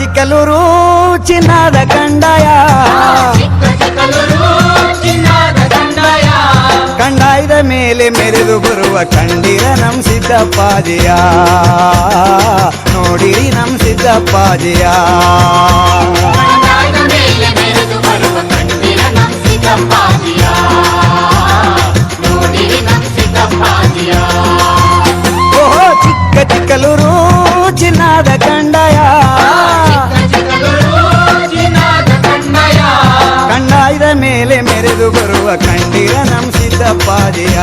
ಚಿಕ್ಕಲೂರು ಚಿನ್ನದ ಕಂಡಾಯ ಚಿಕ್ಕ ಚಿಕ್ಕಲೂರು ಚಿನ್ನದ ಕಂದಾಯ ಕಂಡಾಯದ ಮೇಲೆ ಮೆರೆದು ಬರುವ ಕಂಡಿರ ನಮ್ ಸಿದ್ದಪ್ಪಾಜಿಯ ನೋಡಿರಿ ನಮ್ ಸಿದ್ದಪ್ಪಾಜಿಯ ಕಂದಾಯದ ಮೇಲೆ ಮೆರೆದು ಬರುವ ಕಂದಿರ ನಮ್ ಸಿದ್ದಪ್ಪಾಜಿಯ ಕಂಡಿರ ನಮ್ ಸಿದ್ದಪ್ಪಾಜಿಯ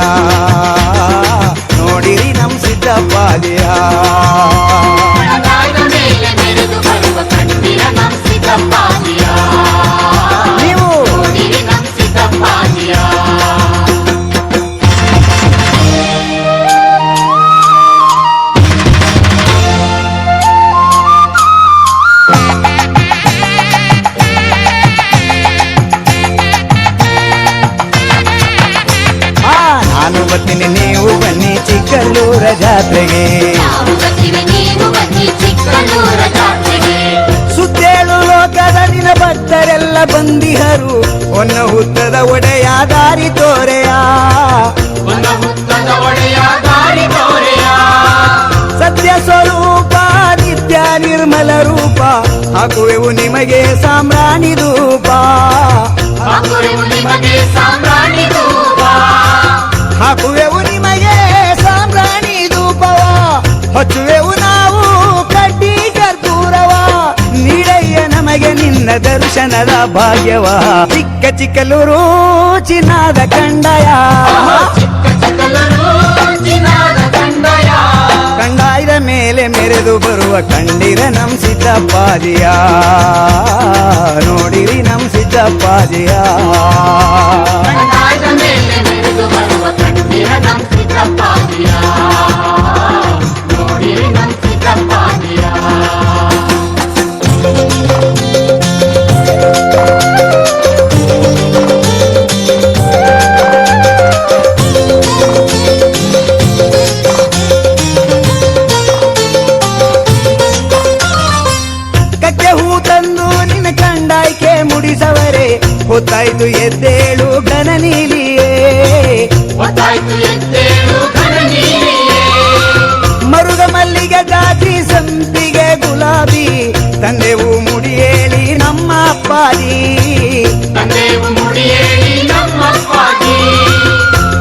ಜಾತ್ರೆಗೆ. ಸುತ್ತೇಳು ಲೋಕದ ನಿನ ಭಕ್ತರೆಲ್ಲ ಬಂದಿಹರು. ಒನ್ನ ಹುತ್ತದ ಒಡೆಯ ದಾರಿ ತೋರೆಯ. ಸತ್ಯ ಸ್ವರೂಪ ನಿತ್ಯ ನಿರ್ಮಲ ರೂಪ. ಹಾಕುವೆವು ನಿಮಗೆ ಸಾಮ್ರಾಣಿ ರೂಪ ನಿಮಗೆ ಸಾಮ್ರಾಣಿ ನಿನ್ನ ದರ್ಶನದ ಭಾಗ್ಯವ. ಚಿಕ್ಕ ಚಿಕ್ಕಲೂರು ಚಿನ್ನದ ಕಂಡಯ. ಕಂಡಾಯದ ಮೇಲೆ ಮೆರೆದು ಬರುವ ಕಂಡಿರ ನಮ್ ಸಿದ್ದಪ್ಪಾದಿಯ ನೋಡಿರಿ ನಮ್ ಸಿದ್ದಪ್ಪಾದಿಯ ಕಂಡಾಯ್ಕೆ ಮುಡಿಸವರೇ ಹೊತ್ತಾಯ್ತು ಎದ್ದೇಳು ಘನ ನೀಲಿಯೇ ಗೊತ್ತಾಯ್ತು ಮರುಗ ಮಲ್ಲಿಗೆ ಜಾತಿ ಸಂತಿಗೆ ಗುಲಾಬಿ ತಂದೆವು ಮುಡಿಯೇಳಿ ನಮ್ಮ ಅಪ್ಪಾಜಿ.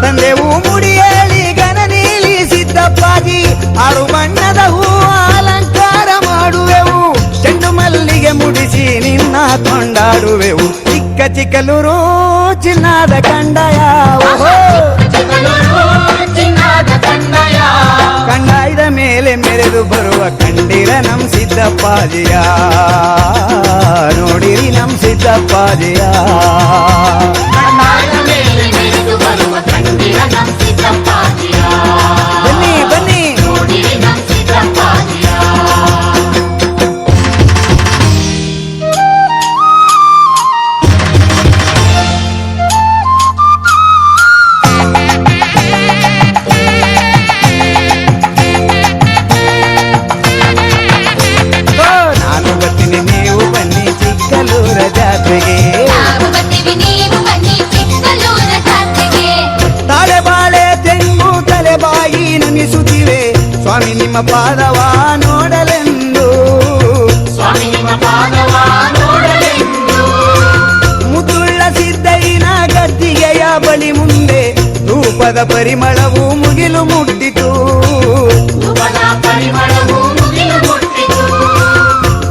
ತಂದೆವು ಮುಡಿಯೇಳಿ ಘನ ನೀಲಿ ಸಿದ್ದಪ್ಪಾಜಿ ಆರು ಕೊಂಡಾಡುವೆವು ಚಿಕ್ಕ ಚಿಕ್ಕಲೂರು ಚಿನ್ನದ ಕಂಡಯ ಓಹೋ ಚಿಕ್ಕಲೂರು ಚಿನ್ನದ ಕಂದಾಯ ಕಂಡಾಯದ ಮೇಲೆ ಮೆರೆದು ಬರುವ ಕಂಡಿರ ನಮ್ ಸಿದ್ದಪ್ಪಾಜಿಯ ನೋಡಿರಿ ನಮ್ ಸಿದ್ದಪ್ಪಾಜಿಯ నిమ్మ పాదవా నోడలెందు ಮುದುಳ್ಳ ಸಿದ್ದಯ್ಯನ ಗದ್ದಿಗೆಯ ಬಳಿ ಮುಂದೆ ಧೂಪದ ಪರಿಮಳವು ಮುಗಿಲು ಮುಟ್ಟಿತು ಪರಿಮಳವು